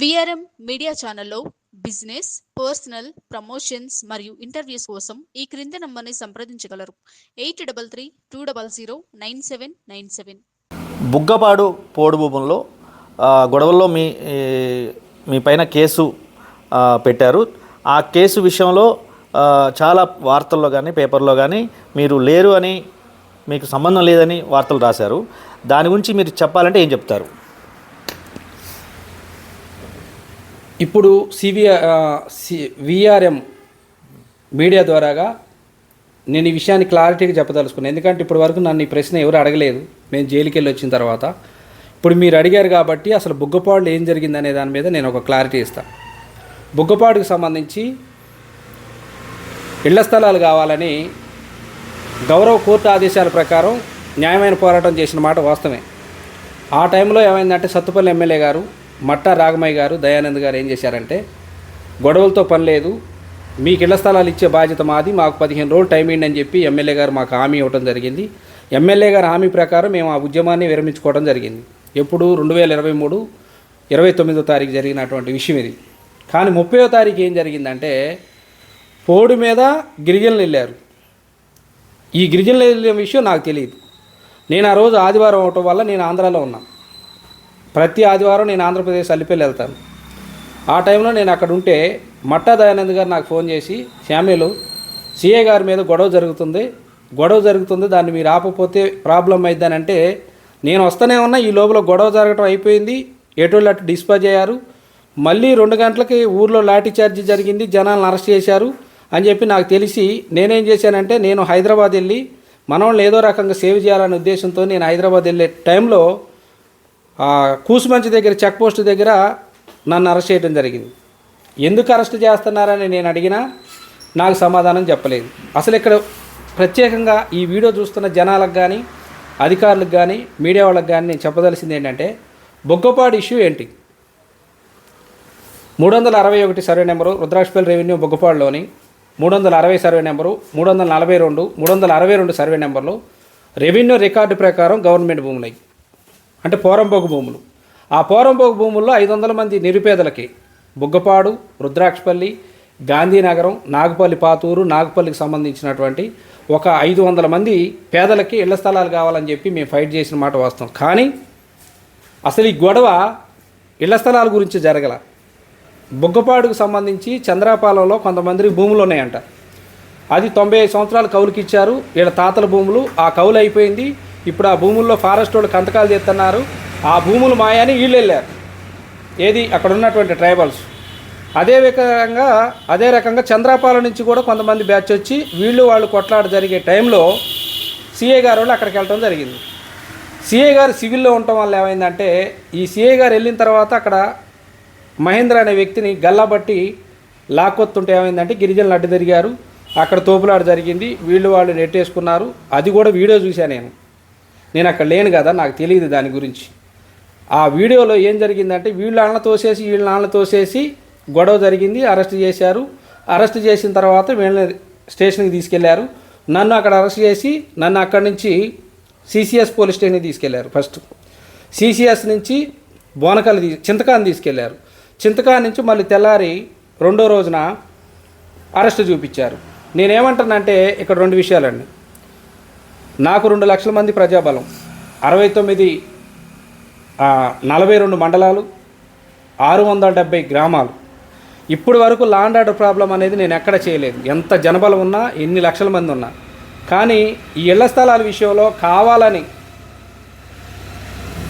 VRM media ఛానల్లో business personal promotions మరియు interviews కోసం ఈ క్రింది నంబర్ని సంప్రదించగలరు. Eight double three two double zero nine seven nine seven. Buggapadu పోడు భూముల్లో గొడవల్లో మీ మీ పైన కేసు పెట్టారు. ఆ కేసు విషయంలో చాలా వార్తల్లో కానీ పేపర్లో కానీ మీరు లేరు అని మీకు సంబంధం లేదని వార్తలు రాశారు. దాని గురించి మీరు చెప్పాలంటే ఏం చెప్తారు? ఇప్పుడు సివిఆర్ విఆర్ఎం మీడియా ద్వారాగా నేను ఈ విషయాన్ని క్లారిటీగా చెప్పదలుచుకున్నాను ఎందుకంటే ఇప్పటి వరకు నన్ను ఈ ప్రశ్న ఎవరు అడగలేదు. నేను జైలుకి వెళ్ళి వచ్చిన తర్వాత. ఇప్పుడు మీరు అడిగారు కాబట్టి అసలు బుగ్గపాడులో ఏం జరిగిందనే దాని మీద నేను ఒక క్లారిటీ ఇస్తాను బుగ్గపాడుకు సంబంధించి ఇళ్ళ స్థలాలు కావాలని గౌరవ కోర్టు ఆదేశాల ప్రకారం న్యాయమైన పోరాటం చేసిన మాట వాస్తవమే. ఆ టైంలో ఏమైందంటే సత్తుపల్లి ఎమ్మెల్యే గారు మట్టా రాగమయ్య గారు దయానంద్ గారు ఏం చేశారంటే గొడవలతో పని లేదు మీకు ఇళ్ళ స్థలాలు ఇచ్చే బాధ్యత మాది మాకు పదిహేను రోజులు టైం ఇవ్వండి అని చెప్పి ఎమ్మెల్యే గారు మాకు హామీ ఇవ్వడం జరిగింది. ఎమ్మెల్యే గారి హామీ ప్రకారం మేము ఆ ఉద్యమాన్ని విరమించుకోవడం జరిగింది. ఎప్పుడు రెండు వేల ఇరవై మూడు ఇరవై తొమ్మిదో తారీఖు జరిగినటువంటి విషయం ఇది. కానీ ముప్పయో తారీఖు ఏం జరిగిందంటే పోడు మీద గిరిజనులు వెళ్ళారు. ఈ గిరిజనులు వెళ్ళిన విషయం నాకు తెలియదు. నేను ఆ రోజు ఆదివారం అవటం వల్ల నేను ఆంధ్రాలో ఉన్నా. ప్రతి ఆదివారం నేను ఆంధ్రప్రదేశ్ అల్లిపల్లి వెళ్తాను. ఆ టైంలో నేను అక్కడ ఉంటే మట్టా దయానంద్ గారు నాకు ఫోన్ చేసి శామ్యులు సిఏ గారి మీద గొడవ జరుగుతుంది. గొడవ జరుగుతుంది. దాన్ని మీరు ఆపపోతే ప్రాబ్లం అయిద్దని అంటే నేను వస్తూనే ఉన్నా. ఈ లోపల గొడవ జరగటం అయిపోయింది. ఎటువంటి అటు డిస్పాజ్ అయ్యారు. మళ్ళీ రెండు గంటలకి ఊర్లో లాఠీ చార్జ్ జరిగింది. జనాలను అరెస్ట్ చేశారు. అని చెప్పి నాకు తెలిసి నేనేం చేశానంటే నేను హైదరాబాద్ వెళ్ళి మనల్ని ఏదో రకంగా సేవ్ చేయాలనే ఉద్దేశంతో నేను హైదరాబాద్ వెళ్ళే టైంలో కూసుమంచి దగ్గర చెక్ పోస్ట్ దగ్గర నన్ను అరెస్ట్ చేయడం జరిగింది. ఎందుకు అరెస్ట్ చేస్తున్నారని నేను అడిగినా నాకు సమాధానం చెప్పలేదు. అసలు ఇక్కడ ప్రత్యేకంగా ఈ వీడియో చూస్తున్న జనాలకు కానీ అధికారులకు కానీ మీడియా వాళ్ళకి కానీ నేను చెప్పదలసింది ఏంటంటే బొగ్గపాడు ఇష్యూ ఏంటి? మూడు వందల అరవై ఒకటి సర్వే నెంబరు రుద్రాక్షపల్లి రెవెన్యూ బొగ్గపాడులోని మూడు వందల అరవై సర్వే నెంబరు మూడు వందల నలభై రెండు మూడు వందల అరవై రెండు సర్వే నెంబర్లు రెవెన్యూ రికార్డు ప్రకారం గవర్నమెంట్ భూములై అంటే పోరంబోగు భూములు. ఆ పోరంబోగు భూముల్లో ఐదు వందల మంది నిరుపేదలకి బుగ్గపాడు రుద్రాక్షపల్లి గాంధీనగరం నాగపల్లి పాతూరు నాగపల్లికి సంబంధించినటువంటి ఒక ఐదు వందల మంది పేదలకి ఇళ్ళ స్థలాలు కావాలని చెప్పి మేము ఫైట్ చేసిన మాట వాస్తవం. కానీ అసలు ఈ గొడవ ఇళ్ళ స్థలాల గురించి జరగల. బుగ్గపాడుకు సంబంధించి చంద్రాపాలెంలో కొంతమందికి భూములు ఉన్నాయంట. అది తొంభై ఐదు సంవత్సరాలు కౌలుకి ఇచ్చారు వీళ్ళ తాతల భూములు. ఆ కౌలు అయిపోయింది. ఇప్పుడు ఆ భూముల్లో ఫారెస్ట్ వాళ్ళు కంతకాలు చేస్తున్నారు. ఆ భూములు మాయని వీళ్ళు వెళ్ళారు ఏది? అక్కడ ఉన్నటువంటి ట్రైబల్స్. అదే విధంగా అదే రకంగా చంద్రాపాలెం నుంచి కూడా కొంతమంది బ్యాచ్ వచ్చి వీళ్ళు వాళ్ళు కొట్లాట జరిగే టైంలో సిఏ గారు వాళ్ళు అక్కడికి వెళ్ళడం జరిగింది. సిఏ గారు సివిల్లో ఉండటం వల్ల ఏమైందంటే ఈ సిఏ గారు వెళ్ళిన తర్వాత అక్కడ మహేంద్ర అనే వ్యక్తిని గల్లాబట్టి లాక్కొత్తుంటే ఏమైందంటే గిరిజనులు అడ్డు తిరిగారు. అక్కడ తోపులాట జరిగింది. వీళ్ళు వాళ్ళు నెట్టేసుకున్నారు. అది కూడా వీడియో చూశాను నేను. నేను అక్కడ లేను కదా నాకు తెలియదు దాని గురించి. ఆ వీడియోలో ఏం జరిగిందంటే వీళ్ళ నాన్న తోసేసి వీళ్ళ నాన్న తోసేసి గొడవ జరిగింది అరెస్ట్ చేశారు. అరెస్ట్ చేసిన తర్వాత వీళ్ళని స్టేషన్కి తీసుకెళ్ళారు. నన్ను అక్కడ అరెస్ట్ చేసి నన్ను అక్కడి నుంచి సిసిఎస్ పోలీస్ స్టేషన్కి తీసుకెళ్ళారు ఫస్ట్. సిసిఎస్ నుంచి బోనకలు తీ చింతకాన్ని తీసుకెళ్ళారు. చింతకా నుంచి మళ్ళీ తెల్లారి రెండో రోజున అరెస్ట్ చూపించారు. నేనేమంటానంటే ఇక్కడ రెండు విషయాలండి. నాకు రెండు లక్షల మంది ప్రజాబలం అరవై తొమ్మిది నలభై రెండు మండలాలు ఆరు వందల డెబ్బై గ్రామాలు. ఇప్పటి వరకు లాండ్ ఆర్డర్ ప్రాబ్లం అనేది నేను ఎక్కడ చేయలేదు. ఎంత జనబలం ఉన్నా ఎన్ని లక్షల మంది ఉన్నా. కానీ ఈ ఇళ్ళ స్థలాల విషయంలో కావాలని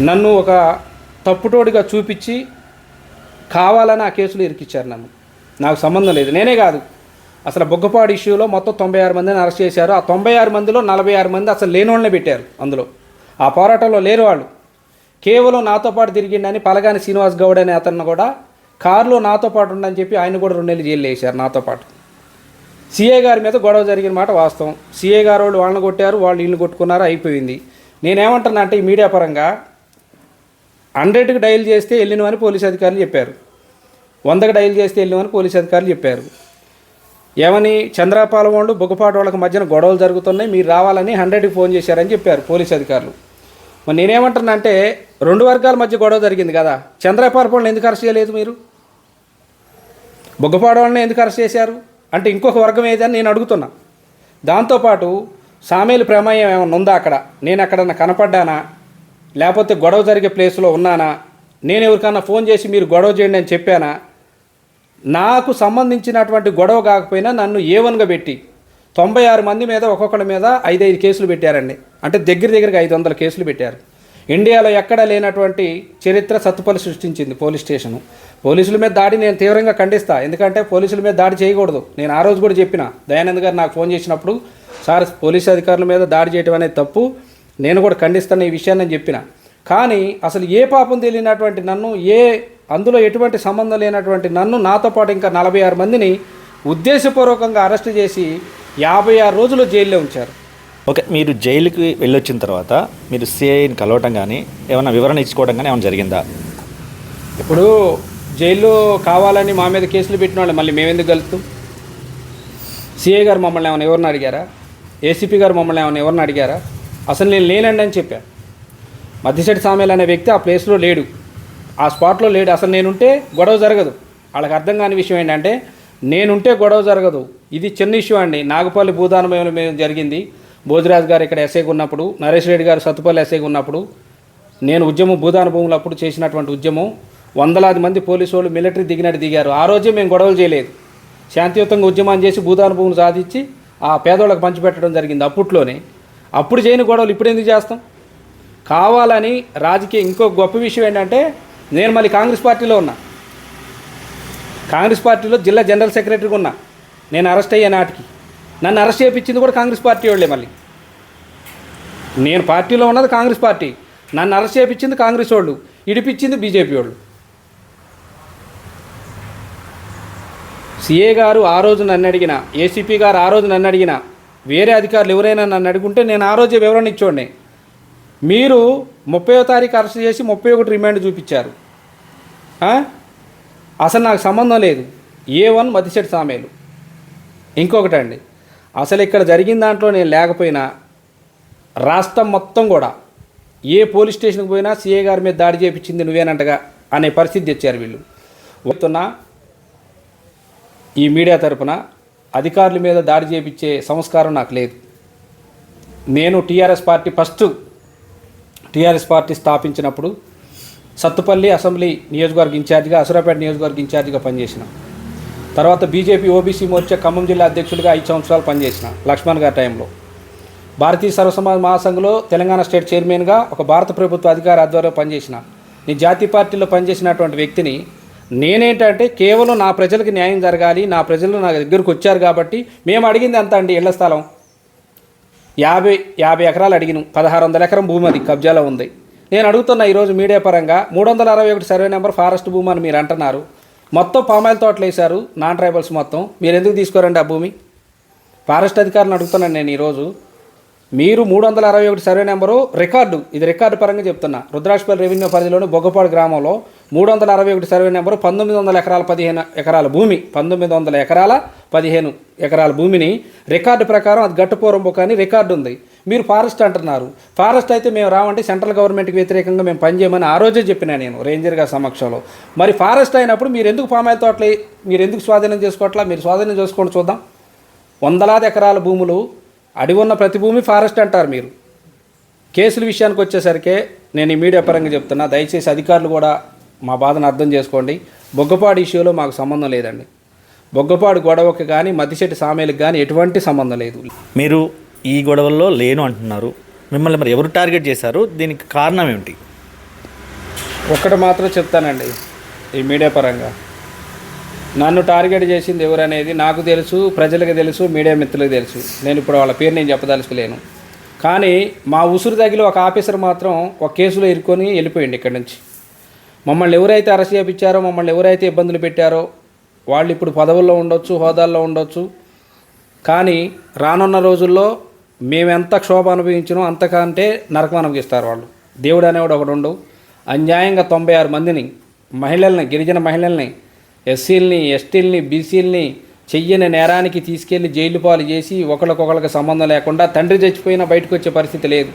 నన్ను ఒక తప్పుటోడిగా చూపించి కావాలని ఆ కేసులు ఇరికిచ్చారు నన్ను. నాకు సంబంధం లేదు. నేనే కాదు. అసలు బొగ్గపాడు ఇష్యూలో మొత్తం తొంభై ఆరు మందిని అరెస్ట్ చేశారు. ఆ తొంభై ఆరు మందిలో నలభై ఆరు మంది అసలు లేని వాళ్ళని పెట్టారు అందులో. ఆ పోరాటంలో లేరు వాళ్ళు. కేవలం నాతో పాటు తిరిగిండని పలగాని శ్రీనివాస్ గౌడ్ అనే అతను కూడా కారులో నాతో పాటు ఉండని చెప్పి ఆయన కూడా రెండేళ్ళు జైలు వేశారు నాతో పాటు. సీఏ గారి మీద గొడవ జరిగిన మాట వాస్తవం. సీఏ గారు వాళ్ళు వాళ్ళని కొట్టారు వాళ్ళు ఇల్లు కొట్టుకున్నారు అయిపోయింది. నేనేమంటున్నా అంటే ఈ మీడియా పరంగా హండ్రెడ్కి డైల్ చేస్తే వెళ్ళినవని పోలీస్ అధికారులు చెప్పారు. వందకు డైల్ చేస్తే వెళ్ళినవని పోలీస్ అధికారులు చెప్పారు. ఏమని చంద్రాపాలెం వాళ్ళు వాళ్ళకి మధ్యన గొడవలు జరుగుతున్నాయి మీరు రావాలని హండ్రెడ్కి ఫోన్ చేశారని చెప్పారు పోలీస్ అధికారులు. మరి నేనేమంటున్నా అంటే రెండు వర్గాల మధ్య గొడవ జరిగింది కదా చంద్రపాలపల్ని ఎందుకు అరెస్ట్ చేయలేదు మీరు? బొగ్గపాడు వాళ్ళని ఎందుకు అరెస్ట్ చేశారు? అంటే ఇంకొక వర్గం ఏదని నేను అడుగుతున్నా. దాంతోపాటు సామేలు ప్రమేయం ఏమైనా ఉందా అక్కడ? నేను అక్కడన్నా కనపడ్డానా? లేకపోతే గొడవ జరిగే ప్లేస్లో ఉన్నానా? నేను ఎవరికన్నా ఫోన్ చేసి మీరు గొడవ చేయండి అని చెప్పానా? నాకు సంబంధించినటువంటి గొడవ కాకపోయినా నన్ను ఏవన్గా పెట్టి తొంభై ఆరు మంది మీద ఒక్కొక్కడి మీద ఐదైదు కేసులు పెట్టారండి. అంటే దగ్గర దగ్గరగా ఐదు వందల కేసులు పెట్టారు. ఇండియాలో ఎక్కడా లేనటువంటి చరిత్ర సత్తుపల్లి సృష్టించింది పోలీస్ స్టేషను. పోలీసుల మీద దాడి నేను తీవ్రంగా ఖండిస్తా. ఎందుకంటే పోలీసుల మీద దాడి చేయకూడదు. నేను ఆ రోజు కూడా చెప్పిన. దయానంద్ గారు నాకు ఫోన్ చేసినప్పుడు సార్ పోలీసు అధికారుల మీద దాడి చేయడం అనేది తప్పు. నేను కూడా ఖండిస్తాను ఈ విషయాన్ని నేను చెప్పిన. కానీ అసలు ఏ పాపం తెలియనటువంటి నన్ను ఏ అందులో ఎటువంటి సంబంధం లేనటువంటి నన్ను నాతో పాటు ఇంకా నలభై ఆరు మందిని ఉద్దేశపూర్వకంగా అరెస్ట్ చేసి యాభై ఆరు రోజులు జైల్లో ఉంచారు. ఓకే మీరు జైలుకి వెళ్ళొచ్చిన తర్వాత మీరు సిఐని కలవటం కానీ ఏమైనా వివరణ ఇచ్చుకోవడం కానీ ఏమైనా జరిగిందా? ఇప్పుడు జైల్లో కావాలని మా మీద కేసులు పెట్టిన వాళ్ళు మళ్ళీ మేమెందుకు కలుస్తాం సిఐ గారు మమ్మల్ని ఏమైనా ఎవరిని అడిగారా? ఏసీపీ గారు మమ్మల్ని ఏమైనా ఎవరిని అడిగారా? అసలు నేను లేనండి అని చెప్పా. మధ్యశెట్టి సామేల్ అనే వ్యక్తి ఆ ప్లేస్లో లేడు. ఆ స్పాట్లో లేడు. అసలు నేనుంటే గొడవ జరగదు. వాళ్ళకి అర్థం కాని విషయం ఏంటంటే నేనుంటే గొడవ జరగదు. ఇది చిన్న ఇష్యూ అండి. నాగపల్లి భూదానమయంలో మేము జరిగింది. భోజరాజు గారు ఇక్కడ ఎస్ఐగా ఉన్నప్పుడు నరేష్ రెడ్డి గారు సత్తుపల్లి ఎస్ఐగా ఉన్నప్పుడు నేను ఉద్యమం భూదాన భూములు అప్పుడు చేసినటువంటి ఉద్యమం వందలాది మంది పోలీసు వాళ్ళు మిలిటరీ దిగినట్టు దిగారు. ఆ రోజే మేము గొడవలు చేయలేదు. శాంతియుతంగా ఉద్యమం చేసి భూదాన భూములు సాధించి ఆ పేదోళ్ళకి పంచిపెట్టడం జరిగింది అప్పట్లోనే. అప్పుడు చేయని గొడవలు ఇప్పుడు ఎందుకు చేస్తాం? కావాలని రాజకీయ ఇంకో గొప్ప విషయం ఏంటంటే నేను మళ్ళీ కాంగ్రెస్ పార్టీలో ఉన్నా. కాంగ్రెస్ పార్టీలో జిల్లా జనరల్ సెక్రటరీగా ఉన్నా. నేను అరెస్ట్ అయ్యే నాటికి నన్ను అరెస్ట్ చేయించింది కూడా కాంగ్రెస్ పార్టీ వాళ్ళే మళ్ళీ. నేను పార్టీలో ఉన్నది కాంగ్రెస్ పార్టీ. నన్ను అరెస్ట్ చేయించింది కాంగ్రెస్ వాళ్ళు. ఇడిపించింది బీజేపీ వాళ్ళు. సిఏ గారు ఆ రోజు నన్ను అడిగిన ఏసీపీ గారు ఆ రోజు నన్ను అడిగిన వేరే అధికారులు ఎవరైనా నన్ను అడుగుంటే నేను ఆ రోజే వివరణ ఇచ్చోండి మీరు ముప్పయో తారీఖు అరెస్ట్ చేసి ముప్పై ఒకటి రిమాండ్ చూపించారు. అసలు నాకు సంబంధం లేదు. A one Mathisetti Samelu. ఇంకొకటి అండి అసలు ఇక్కడ జరిగిన దాంట్లో నేను లేకపోయినా రాష్ట్రం మొత్తం కూడా ఏ పోలీస్ స్టేషన్కి పోయినా సీఏ గారి మీద దాడి చేయించింది నువ్వేనంటగా అనే పరిస్థితి తెచ్చారు వీళ్ళు. వస్తున్నా ఈ మీడియా తరపున అధికారుల మీద దాడి చేయించే సంస్కారం నాకు లేదు. నేను TRS party first TRS party స్థాపించినప్పుడు Sathupalli assembly నియోజకవర్గ ఇన్ఛార్జిగా అసురాపేట నియోజకవర్గ ఇన్ఛార్జిగా పనిచేసిన. తర్వాత బీజేపీ ఓబీసీ మోర్చా ఖమ్మం జిల్లా అధ్యక్షుడిగా ఐదు సంవత్సరాలు పనిచేసిన లక్ష్మణ్ గారి టైంలో. భారతీయ సర్వసమాజ మహాసంఘలో తెలంగాణ స్టేట్ చైర్మన్గా ఒక భారత ప్రభుత్వ అధికార ఆధ్వర్యంలో పనిచేసిన. నేను జాతీయ పార్టీలో పనిచేసినటువంటి వ్యక్తిని నేనేంటంటే కేవలం నా ప్రజలకు న్యాయం జరగాలి నా ప్రజలు నా దగ్గరకు వచ్చారు కాబట్టి మేము అడిగింది ఎంత అండి? ఇళ్ళ స్థలం? యాభై యాభై ఎకరాలు అడిగిన. పదహారు వందల ఎకరం భూమి అది కబ్జాలో ఉంది. నేను అడుగుతున్నా ఈరోజు మీడియా పరంగా మూడు వందల అరవై ఒకటి సర్వే నెంబర్ ఫారెస్ట్ భూమి అని మీరు అంటున్నారు. మొత్తం పామాయిల్ తోటలు వేశారు నాన్ ట్రైబల్స్ మొత్తం. మీరు ఎందుకు తీసుకోరండి ఆ భూమి? ఫారెస్ట్ అధికారులను అడుగుతున్నాను నేను ఈరోజు మీరు మూడు వందల అరవై ఒకటి సర్వే నెంబరు రికార్డు ఇది రికార్డు పరంగా చెప్తున్నా. రుద్రాక్షపల్లి రెవెన్యూ పరిధిలోని బొగ్గపాడు గ్రామంలో మూడు వందల అరవై ఒకటి సర్వే నెంబరు పంతొమ్మిది వందల ఎకరాల పదిహేను ఎకరాల భూమి పంతొమ్మిది వందల ఎకరాల పదిహేను ఎకరాల భూమిని రికార్డు ప్రకారం అది గట్టుపూర్వం కానీ రికార్డు ఉంది. మీరు ఫారెస్ట్ అంటున్నారు. ఫారెస్ట్ అయితే మేము రావంటే సెంట్రల్ గవర్నమెంట్కి వ్యతిరేకంగా మేము పనిచేయమని ఆ రోజే చెప్పినా నేను రేంజర్ గారి సమక్షంలో. మరి ఫారెస్ట్ అయినప్పుడు మీరు ఎందుకు పామాయిల్ తోటలు మీరు ఎందుకు స్వాధీనం చేసుకోవట్లా? మీరు స్వాధీనం చేసుకోండి చూద్దాం. వందలాది ఎకరాల భూములు అడివి ఉన్న ప్రతి భూమి ఫారెస్ట్ అంటారు మీరు. కేసుల విషయానికి వచ్చేసరికి నేను ఈ మీడియా పరంగా చెప్తున్నా. దయచేసి అధికారులు కూడా మా బాధను అర్థం చేసుకోండి. బొగ్గపాడు ఇష్యూలో మాకు సంబంధం లేదండి. బొగ్గపాడు గొడవకి కానీ మద్దిశెట్టి సామెలకు కానీ ఎటువంటి సంబంధం లేదు. మీరు ఈ గొడవల్లో లేను అంటున్నారు. మిమ్మల్ని మరి ఎవరు టార్గెట్ చేశారు? దీనికి కారణం ఏమిటి? ఒక్కటి మాత్రం చెప్తానండి ఈ మీడియా పరంగా. నన్ను టార్గెట్ చేసింది ఎవరనేది నాకు తెలుసు ప్రజలకు తెలుసు మీడియా మిత్రులకు తెలుసు. నేను ఇప్పుడు వాళ్ళ పేరు నేను చెప్పదలుచుకోలేను. కానీ మా ఉసురు తగిలి ఒక ఆఫీసర్ మాత్రం ఒక కేసులో ఇరుకొని వెళ్ళిపోయింది ఇక్కడి నుంచి. మమ్మల్ని ఎవరైతే అరెస్ట్ చేయించారో మమ్మల్ని ఎవరైతే ఇబ్బందులు పెట్టారో వాళ్ళు ఇప్పుడు పదవుల్లో ఉండొచ్చు హోదాల్లో ఉండొచ్చు. కానీ రానున్న రోజుల్లో మేమెంత క్షోభ అనుభవించినో అంతకంటే నరకం అనుభవిస్తారు వాళ్ళు. దేవుడు అనేవాడు ఒకడు ఉండవు అన్యాయంగా తొంభై ఆరు మందిని మహిళల్ని గిరిజన మహిళల్ని ఎస్సీలని ఎస్టీల్ని బీసీలని చెయ్యని నేరానికి తీసుకెళ్ళి జైలు పాలు చేసి ఒకరికొకరికి సంబంధం లేకుండా తండ్రి చచ్చిపోయినా బయటకు వచ్చే పరిస్థితి లేదు.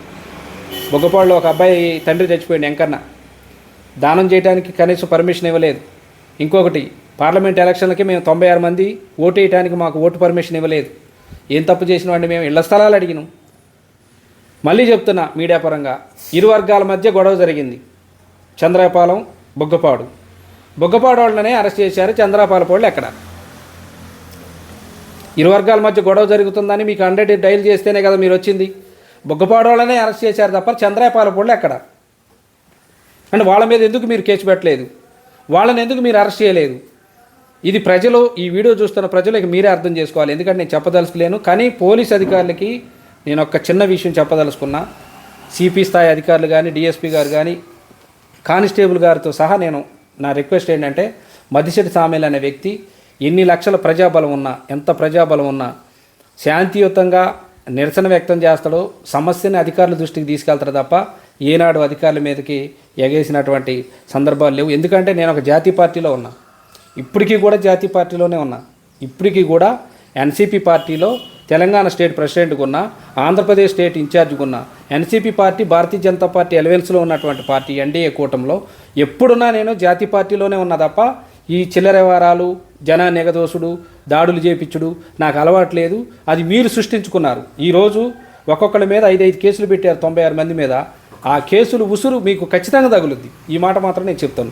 బొగ్గపాడులో ఒక అబ్బాయి తండ్రి చచ్చిపోయింది ఎంకన్న. దానం చేయడానికి కనీసం పర్మిషన్ ఇవ్వలేదు. ఇంకొకటి పార్లమెంట్ ఎలక్షన్లకి మేము తొంభై ఆరు మంది ఓటు వేయడానికి మాకు ఓటు పర్మిషన్ ఇవ్వలేదు. ఏం తప్పు చేసిన వాడిని మేము ఇళ్ళ స్థలాలు అడిగినాం. మళ్ళీ చెప్తున్నా మీడియా పరంగా ఇరు వర్గాల మధ్య గొడవ జరిగింది. చంద్రపాలెం బొగ్గపాడు. బొగ్గపాడు వాళ్ళనే అరెస్ట్ చేశారు చంద్రపాలెం వాళ్ళు ఎక్కడ? ఇరు వర్గాల మధ్య గొడవ జరుగుతుందని మీకు హండ్రెడ్ డైల్ చేస్తేనే కదా మీరు వచ్చింది. బొగ్గపాడు వాళ్ళనే అరెస్ట్ చేశారు తప్ప చంద్రాపాల వాళ్ళు ఎక్కడ? అండ్ వాళ్ళ మీద ఎందుకు మీరు కేసు పెట్టలేదు? వాళ్ళని ఎందుకు మీరు అరెస్ట్ చేయలేదు? ఇది ప్రజలు ఈ వీడియో చూస్తున్న ప్రజలకు మీరే అర్థం చేసుకోవాలి. ఎందుకంటే నేను చెప్పదలుచుకోలేను. కానీ పోలీస్ అధికారులకి నేను ఒక చిన్న విషయం చెప్పదలుచుకున్నా. సిపి స్థాయి అధికారులు కానీ డిఎస్పీ గారు కానీ కానిస్టేబుల్ గారితో సహా నేను నా రిక్వెస్ట్ ఏంటంటే మదిశెట్టి సామేల్ అనే వ్యక్తి ఎన్ని లక్షల ప్రజాబలం ఉన్నా ఎంత ప్రజాబలం ఉన్నా శాంతియుతంగా నిరసన వ్యక్తం చేస్తాడో సమస్యని అధికారుల దృష్టికి తీసుకెళ్తాడు తప్ప ఏనాడు అధికారుల మీదకి ఎగేసినటువంటి సందర్భాలు లేవు. ఎందుకంటే నేను ఒక జాతీయ పార్టీలో ఉన్నా. ఇప్పటికీ కూడా జాతీయ పార్టీలోనే ఉన్నా. ఇప్పటికీ కూడా ఎన్సీపీ పార్టీలో తెలంగాణ స్టేట్ ప్రెసిడెంట్గా ఉన్నా ఆంధ్రప్రదేశ్ స్టేట్ ఇన్ఛార్జ్గా ఉన్నా NCP party Bharatiya Janata party ఎలవెన్స్లో ఉన్నటువంటి పార్టీ ఎన్డీఏ కూటమిలో ఎప్పుడున్నా నేను జాతీయ పార్టీలోనే ఉన్నా తప్ప ఈ చిల్లర వ్యవహారాలు జన నెగదోసుడు దాడులు చేపించుడు నాకు అలవాటు లేదు. అది మీరు సృష్టించుకున్నారు. ఈరోజు ఒక్కొక్కరి మీద ఐదైదు కేసులు పెట్టారు తొంభై ఆరు మంది మీద. ఆ కేసులు ఉసురు మీకు ఖచ్చితంగా తగులుద్ది. ఈ మాట మాత్రం నేను చెప్తాను.